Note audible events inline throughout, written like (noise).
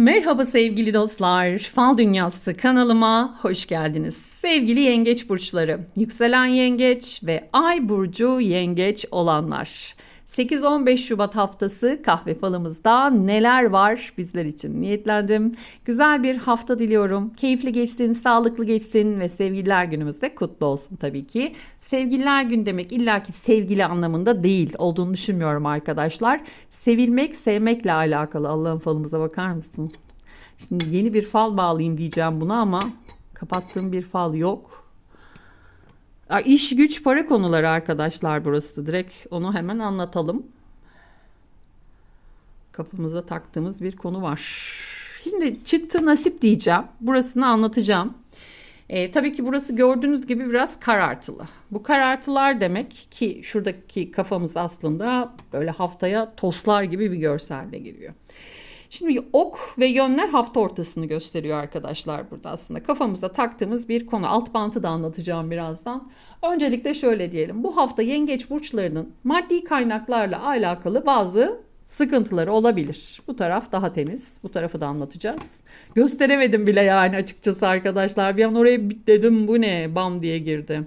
Merhaba sevgili dostlar. Fal Dünyası kanalıma hoş geldiniz. Sevgili yengeç burçları, yükselen yengeç ve ay burcu yengeç olanlar. 8-15 Şubat haftası kahve falımızda neler var bizler için niyetlendim. Güzel bir hafta diliyorum. Keyifli geçsin, sağlıklı geçsin ve sevgililer günümüz de kutlu olsun tabii ki. Sevgililer gün demek illaki sevgili anlamında değil olduğunu düşünmüyorum arkadaşlar. Sevilmek, sevmekle alakalı Allah'ın falımıza bakar mısın? Şimdi yeni bir fal bağlayayım diyeceğim buna ama kapattığım bir fal yok. İş güç para konuları arkadaşlar burası. Direkt onu hemen anlatalım. Kafamıza taktığımız bir konu var. Şimdi çıktı nasip diyeceğim. Burasını anlatacağım. E, tabii ki burası gördüğünüz gibi biraz karartılı. Bu karartılar demek ki şuradaki kafamız aslında böyle haftaya toslar gibi bir görselle giriyor. Şimdi ok ve yönler hafta ortasını gösteriyor arkadaşlar burada aslında. Kafamıza taktığımız bir konu. Alt bantı da anlatacağım birazdan. Öncelikle şöyle diyelim. Bu hafta yengeç burçlarının maddi kaynaklarla alakalı bazı sıkıntıları olabilir. Bu taraf daha temiz. Bu tarafı da anlatacağız. Gösteremedim bile yani açıkçası arkadaşlar. Bir an oraya dedim bu ne bam diye girdi.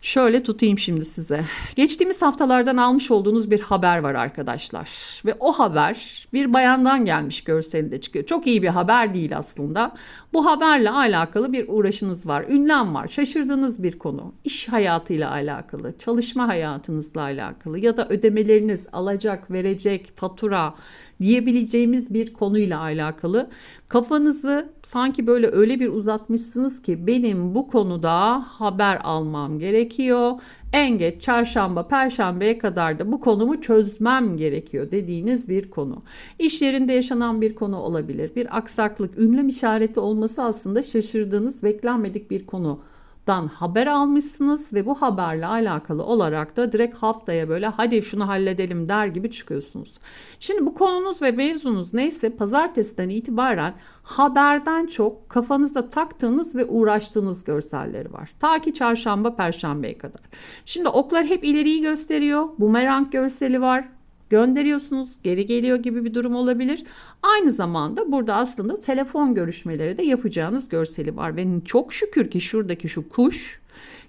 Şöyle tutayım şimdi size. Geçtiğimiz haftalardan almış olduğunuz bir haber var arkadaşlar. Ve o haber bir bayandan gelmiş görselinde çıkıyor. Çok iyi bir haber değil aslında. Bu haberle alakalı bir uğraşınız var. Ünlem var. Şaşırdığınız bir konu. İş hayatıyla alakalı, çalışma hayatınızla alakalı ya da ödemeleriniz alacak, verecek, fatura diyebileceğimiz bir konuyla alakalı. Kafanızı sanki böyle öyle bir uzatmışsınız ki benim bu konuda haber almam gerekiyor. En geç çarşamba, perşembeye kadar da bu konumu çözmem gerekiyor dediğiniz bir konu. İş yerinde yaşanan bir konu olabilir. Bir aksaklık, ünlem işareti olması aslında şaşırdığınız, beklenmedik bir konu dan haber almışsınız ve bu haberle alakalı olarak da direkt haftaya böyle hadi şunu halledelim der gibi çıkıyorsunuz. Şimdi bu konunuz ve mevzunuz neyse pazartesiden itibaren haberden çok kafanızda taktığınız ve uğraştığınız görselleri var. Ta ki çarşamba perşembeye kadar. Şimdi oklar hep ileriyi gösteriyor. Bumerang görseli var gönderiyorsunuz geri geliyor gibi bir durum olabilir. Aynı zamanda burada aslında telefon görüşmeleri de yapacağınız görseli var ve çok şükür ki şuradaki şu kuş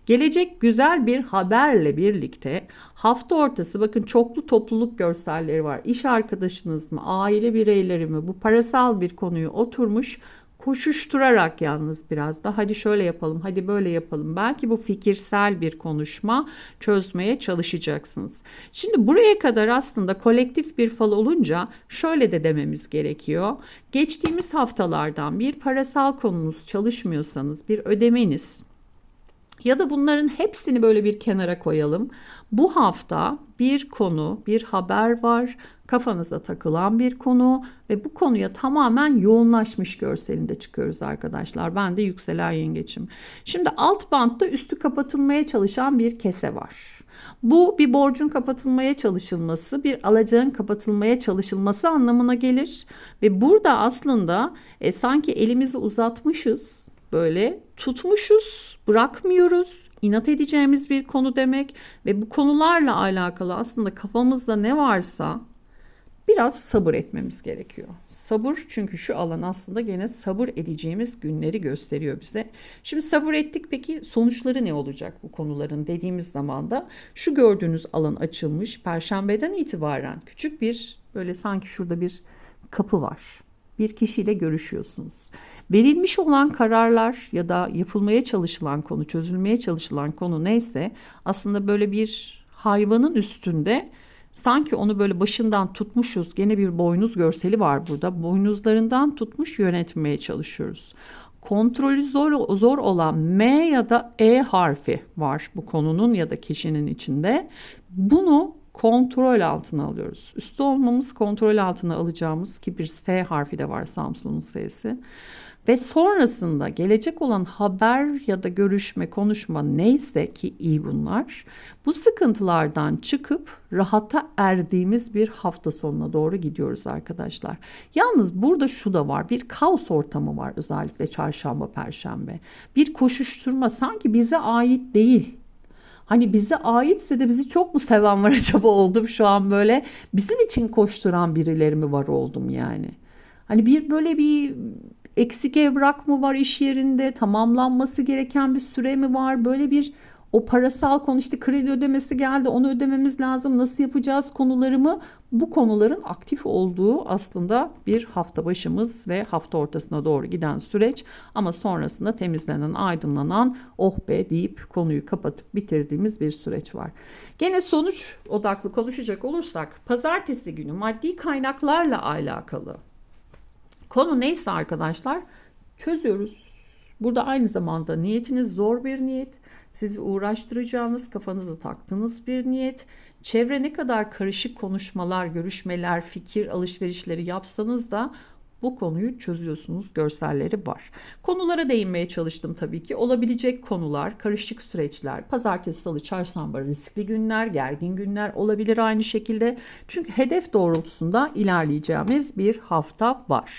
Gelecek güzel bir haberle birlikte hafta ortası bakın çoklu topluluk görselleri var. İş arkadaşınız mı, aile bireyleri mi bu parasal bir konuyu oturmuş koşuşturarak yalnız biraz da hadi şöyle yapalım, hadi böyle yapalım. Belki bu fikirsel bir konuşma çözmeye çalışacaksınız. Şimdi buraya kadar aslında kolektif bir fal olunca şöyle de dememiz gerekiyor. Geçtiğimiz haftalardan bir parasal konunuz çalışmıyorsanız, bir ödemeniz ya da bunların hepsini böyle bir kenara koyalım. Bu hafta bir konu, bir haber var. Kafanıza takılan bir konu ve bu konuya tamamen yoğunlaşmış görselinde çıkıyoruz arkadaşlar. Ben de yükselen yengeçim. Şimdi alt bantta üstü kapatılmaya çalışan bir kese var. Bu bir borcun kapatılmaya çalışılması, bir alacağın kapatılmaya çalışılması anlamına gelir ve burada aslında e, sanki elimizi uzatmışız böyle tutmuşuz, bırakmıyoruz. inat edeceğimiz bir konu demek ve bu konularla alakalı aslında kafamızda ne varsa biraz sabır etmemiz gerekiyor. Sabır çünkü şu alan aslında gene sabır edeceğimiz günleri gösteriyor bize. Şimdi sabır ettik peki sonuçları ne olacak bu konuların dediğimiz zaman da şu gördüğünüz alan açılmış. Perşembeden itibaren küçük bir böyle sanki şurada bir kapı var. Bir kişiyle görüşüyorsunuz. Verilmiş olan kararlar ya da yapılmaya çalışılan konu, çözülmeye çalışılan konu neyse aslında böyle bir hayvanın üstünde sanki onu böyle başından tutmuşuz. Gene bir boynuz görseli var burada. Boynuzlarından tutmuş yönetmeye çalışıyoruz. Kontrolü zor, zor olan M ya da E harfi var bu konunun ya da kişinin içinde. Bunu kontrol altına alıyoruz. Üstü olmamız kontrol altına alacağımız ki bir S harfi de var Samsun'un S'si. Ve sonrasında gelecek olan haber ya da görüşme, konuşma neyse ki iyi bunlar. Bu sıkıntılardan çıkıp rahata erdiğimiz bir hafta sonuna doğru gidiyoruz arkadaşlar. Yalnız burada şu da var. Bir kaos ortamı var özellikle çarşamba, perşembe. Bir koşuşturma sanki bize ait değil Hani bize aitse de bizi çok mu seven var (laughs) acaba oldum şu an böyle. Bizim için koşturan birileri mi var oldum yani. Hani bir böyle bir eksik evrak mı var iş yerinde? Tamamlanması gereken bir süre mi var? Böyle bir o parasal konu işte kredi ödemesi geldi onu ödememiz lazım nasıl yapacağız konularımı bu konuların aktif olduğu aslında bir hafta başımız ve hafta ortasına doğru giden süreç ama sonrasında temizlenen aydınlanan oh be deyip konuyu kapatıp bitirdiğimiz bir süreç var. Gene sonuç odaklı konuşacak olursak pazartesi günü maddi kaynaklarla alakalı konu neyse arkadaşlar çözüyoruz. Burada aynı zamanda niyetiniz zor bir niyet sizi uğraştıracağınız, kafanızı taktığınız bir niyet. Çevre ne kadar karışık konuşmalar, görüşmeler, fikir alışverişleri yapsanız da bu konuyu çözüyorsunuz görselleri var. Konulara değinmeye çalıştım tabii ki. Olabilecek konular, karışık süreçler, pazartesi, salı, çarşamba riskli günler, gergin günler olabilir aynı şekilde. Çünkü hedef doğrultusunda ilerleyeceğimiz bir hafta var.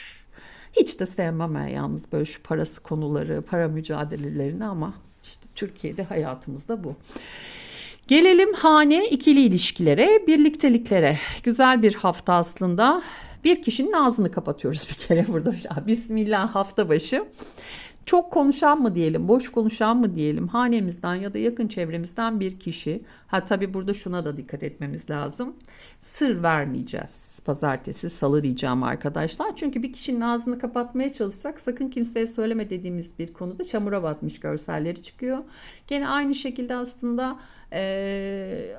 Hiç de sevmem ben yalnız böyle şu parası konuları, para mücadelelerini ama Türkiye'de hayatımızda bu. Gelelim hane ikili ilişkilere, birlikteliklere. Güzel bir hafta aslında. Bir kişinin ağzını kapatıyoruz bir kere burada. (laughs) Bismillah hafta başı çok konuşan mı diyelim, boş konuşan mı diyelim, hanemizden ya da yakın çevremizden bir kişi. Ha tabii burada şuna da dikkat etmemiz lazım. Sır vermeyeceğiz. Pazartesi, salı diyeceğim arkadaşlar. Çünkü bir kişinin ağzını kapatmaya çalışsak sakın kimseye söyleme dediğimiz bir konuda çamura batmış görselleri çıkıyor. Gene aynı şekilde aslında e,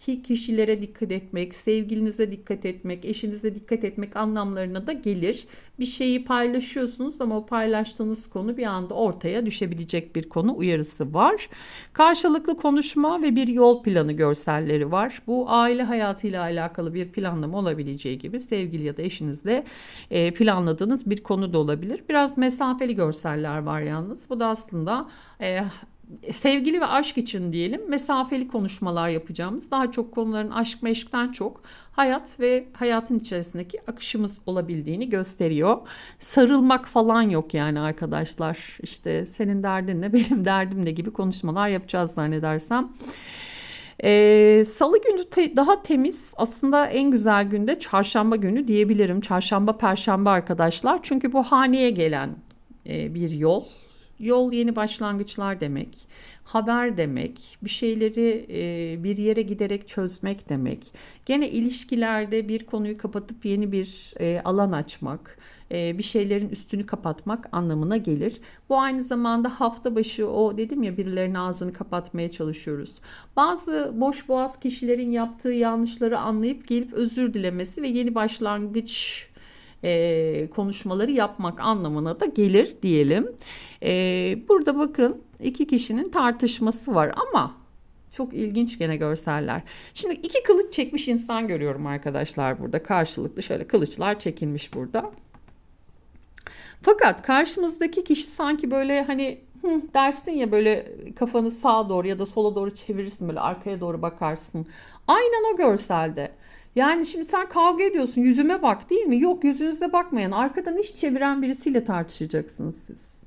hanedeki kişilere dikkat etmek, sevgilinize dikkat etmek, eşinize dikkat etmek anlamlarına da gelir. Bir şeyi paylaşıyorsunuz ama o paylaştığınız konu bir anda ortaya düşebilecek bir konu uyarısı var. Karşılıklı konuşma ve bir yol planı görselleri var. Bu aile hayatıyla alakalı bir planlama olabileceği gibi sevgili ya da eşinizle e, planladığınız bir konu da olabilir. Biraz mesafeli görseller var yalnız. Bu da aslında e, sevgili ve aşk için diyelim mesafeli konuşmalar yapacağımız daha çok konuların aşk meşkten çok hayat ve hayatın içerisindeki akışımız olabildiğini gösteriyor. Sarılmak falan yok yani arkadaşlar. İşte senin derdin ne benim derdim ne gibi konuşmalar yapacağız zannedersem. Ee, Salı günü te- daha temiz aslında en güzel günde çarşamba günü diyebilirim. Çarşamba perşembe arkadaşlar. Çünkü bu haneye gelen e, bir yol Yol yeni başlangıçlar demek, haber demek, bir şeyleri e, bir yere giderek çözmek demek. Gene ilişkilerde bir konuyu kapatıp yeni bir e, alan açmak, e, bir şeylerin üstünü kapatmak anlamına gelir. Bu aynı zamanda hafta başı o dedim ya birilerinin ağzını kapatmaya çalışıyoruz. Bazı boş boğaz kişilerin yaptığı yanlışları anlayıp gelip özür dilemesi ve yeni başlangıç konuşmaları yapmak anlamına da gelir diyelim. E, burada bakın iki kişinin tartışması var ama çok ilginç gene görseller. Şimdi iki kılıç çekmiş insan görüyorum arkadaşlar burada. Karşılıklı şöyle kılıçlar çekilmiş burada. Fakat karşımızdaki kişi sanki böyle hani Hı, dersin ya böyle kafanı sağa doğru ya da sola doğru çevirirsin böyle arkaya doğru bakarsın. Aynen o görselde. Yani şimdi sen kavga ediyorsun yüzüme bak değil mi? Yok yüzünüze bakmayan arkadan iş çeviren birisiyle tartışacaksınız siz.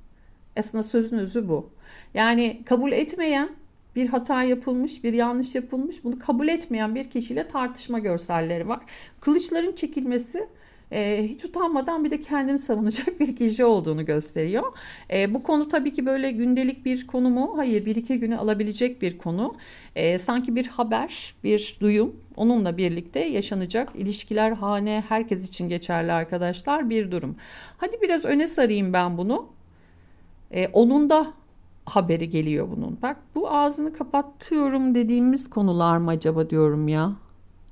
Aslında sözün özü bu. Yani kabul etmeyen bir hata yapılmış, bir yanlış yapılmış bunu kabul etmeyen bir kişiyle tartışma görselleri var. Kılıçların çekilmesi e, hiç utanmadan bir de kendini savunacak (laughs) bir kişi olduğunu gösteriyor. E, bu konu tabii ki böyle gündelik bir konu mu? Hayır bir iki günü alabilecek bir konu. E, sanki bir haber, bir duyum onunla birlikte yaşanacak ilişkiler hane herkes için geçerli arkadaşlar bir durum. Hadi biraz öne sarayım ben bunu. E, onun da haberi geliyor bunun. Bak bu ağzını kapatıyorum dediğimiz konular mı acaba diyorum ya.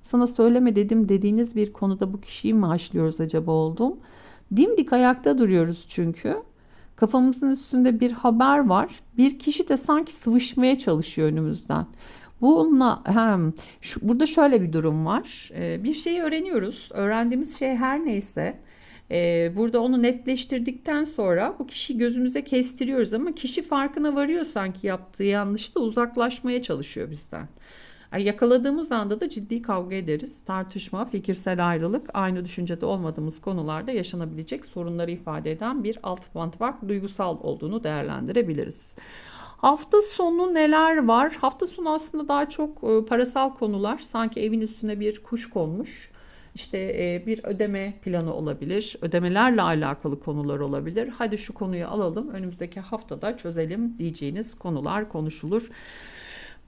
Sana söyleme dedim dediğiniz bir konuda bu kişiyi mi haşlıyoruz acaba oldum. Dimdik ayakta duruyoruz çünkü. Kafamızın üstünde bir haber var. Bir kişi de sanki sıvışmaya çalışıyor önümüzden. Bununla hem şu, burada şöyle bir durum var. Ee, bir şeyi öğreniyoruz. Öğrendiğimiz şey her neyse. E, burada onu netleştirdikten sonra bu kişiyi gözümüze kestiriyoruz ama kişi farkına varıyor sanki yaptığı yanlışta uzaklaşmaya çalışıyor bizden. Yani yakaladığımız anda da ciddi kavga ederiz. Tartışma, fikirsel ayrılık, aynı düşüncede olmadığımız konularda yaşanabilecek sorunları ifade eden bir alt bant var. Duygusal olduğunu değerlendirebiliriz. Hafta sonu neler var? Hafta sonu aslında daha çok e, parasal konular. Sanki evin üstüne bir kuş konmuş. İşte e, bir ödeme planı olabilir. Ödemelerle alakalı konular olabilir. Hadi şu konuyu alalım. Önümüzdeki haftada çözelim diyeceğiniz konular konuşulur.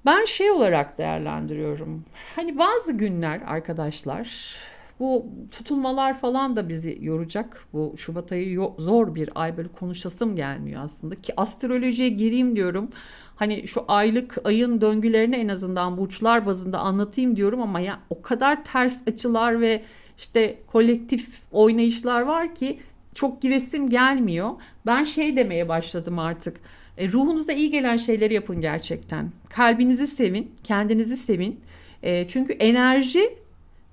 Ben şey olarak değerlendiriyorum. Hani bazı günler arkadaşlar bu tutulmalar falan da bizi yoracak. Bu Şubat ayı zor bir ay böyle konuşasım gelmiyor aslında ki astrolojiye gireyim diyorum. Hani şu aylık ayın döngülerini en azından burçlar bazında anlatayım diyorum ama ya o kadar ters açılar ve işte kolektif oynayışlar var ki çok giresim gelmiyor. Ben şey demeye başladım artık. E, ruhunuza iyi gelen şeyleri yapın gerçekten. Kalbinizi sevin, kendinizi sevin. E, çünkü enerji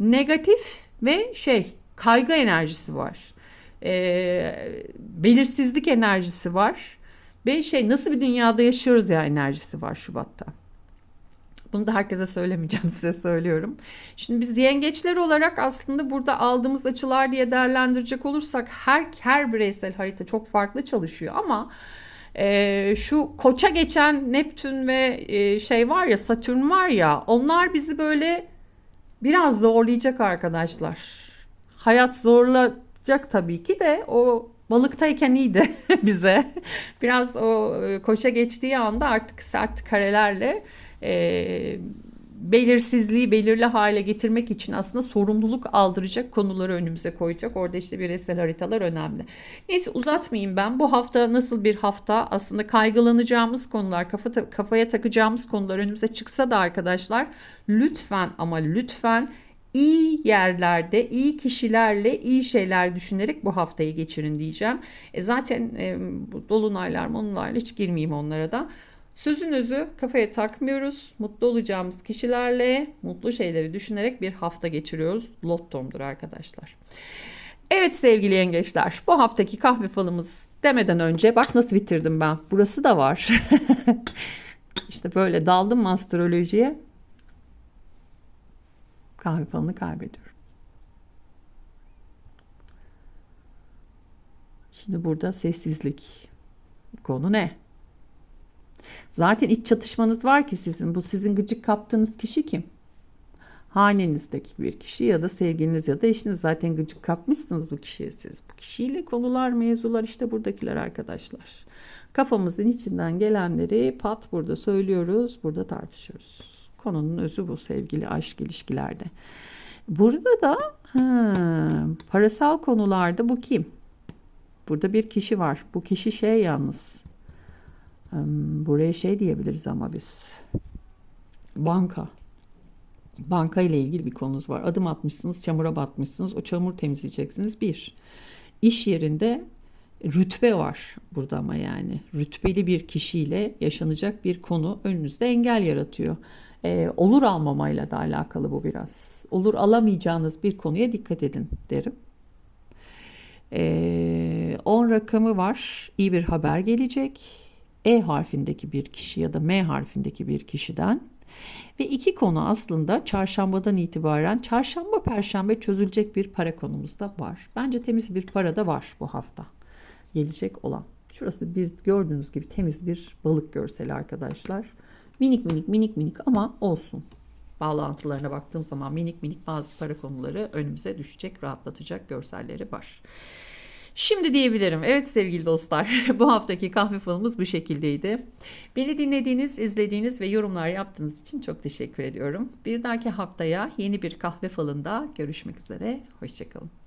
negatif ve şey kaygı enerjisi var. E, belirsizlik enerjisi var. Ve şey nasıl bir dünyada yaşıyoruz ya enerjisi var Şubat'ta. Bunu da herkese söylemeyeceğim (laughs) size söylüyorum. Şimdi biz yengeçler olarak aslında burada aldığımız açılar diye değerlendirecek olursak her her bireysel harita çok farklı çalışıyor ama e, şu koça geçen Neptün ve e, şey var ya Satürn var ya onlar bizi böyle biraz zorlayacak arkadaşlar. Hayat zorlayacak tabii ki de o balıktayken iyiydi (laughs) bize. Biraz o e, koça geçtiği anda artık sert karelerle e, belirsizliği belirli hale getirmek için aslında sorumluluk aldıracak konuları önümüze koyacak. Orada işte bireysel haritalar önemli. Neyse uzatmayayım ben. Bu hafta nasıl bir hafta? Aslında kaygılanacağımız konular, kafa kafaya takacağımız konular önümüze çıksa da arkadaşlar lütfen ama lütfen iyi yerlerde, iyi kişilerle iyi şeyler düşünerek bu haftayı geçirin diyeceğim. E zaten e, dolunaylar, monunaylar hiç girmeyeyim onlara da. Sözünüzü kafaya takmıyoruz. Mutlu olacağımız kişilerle mutlu şeyleri düşünerek bir hafta geçiriyoruz. Lottomdur arkadaşlar. Evet sevgili yengeçler bu haftaki kahve falımız demeden önce bak nasıl bitirdim ben. Burası da var. (laughs) işte böyle daldım astrolojiye. Kahve falını kaybediyorum. Şimdi burada sessizlik. Konu ne? Zaten iç çatışmanız var ki sizin. Bu sizin gıcık kaptığınız kişi kim? Hanenizdeki bir kişi ya da sevgiliniz ya da eşiniz zaten gıcık kapmışsınız bu kişiye siz. Bu kişiyle konular, mevzular işte buradakiler arkadaşlar. Kafamızın içinden gelenleri pat burada söylüyoruz, burada tartışıyoruz. Konunun özü bu sevgili aşk ilişkilerde. Burada da ha, parasal konularda bu kim? Burada bir kişi var. Bu kişi şey yalnız Buraya şey diyebiliriz ama biz. Banka. Banka ile ilgili bir konunuz var. Adım atmışsınız, çamura batmışsınız. O çamur temizleyeceksiniz. Bir. İş yerinde rütbe var burada ama yani. Rütbeli bir kişiyle yaşanacak bir konu önünüzde engel yaratıyor. Ee, olur almamayla da alakalı bu biraz. Olur alamayacağınız bir konuya dikkat edin derim. 10 ee, rakamı var. İyi bir haber gelecek e harfindeki bir kişi ya da M harfindeki bir kişiden ve iki konu aslında çarşambadan itibaren çarşamba perşembe çözülecek bir para konumuz da var. Bence temiz bir para da var bu hafta gelecek olan. Şurası bir gördüğünüz gibi temiz bir balık görseli arkadaşlar. Minik minik minik minik ama olsun. Bağlantılarına baktığım zaman minik minik bazı para konuları önümüze düşecek, rahatlatacak görselleri var. Şimdi diyebilirim. Evet sevgili dostlar (laughs) bu haftaki kahve falımız bu şekildeydi. Beni dinlediğiniz, izlediğiniz ve yorumlar yaptığınız için çok teşekkür ediyorum. Bir dahaki haftaya yeni bir kahve falında görüşmek üzere. Hoşçakalın.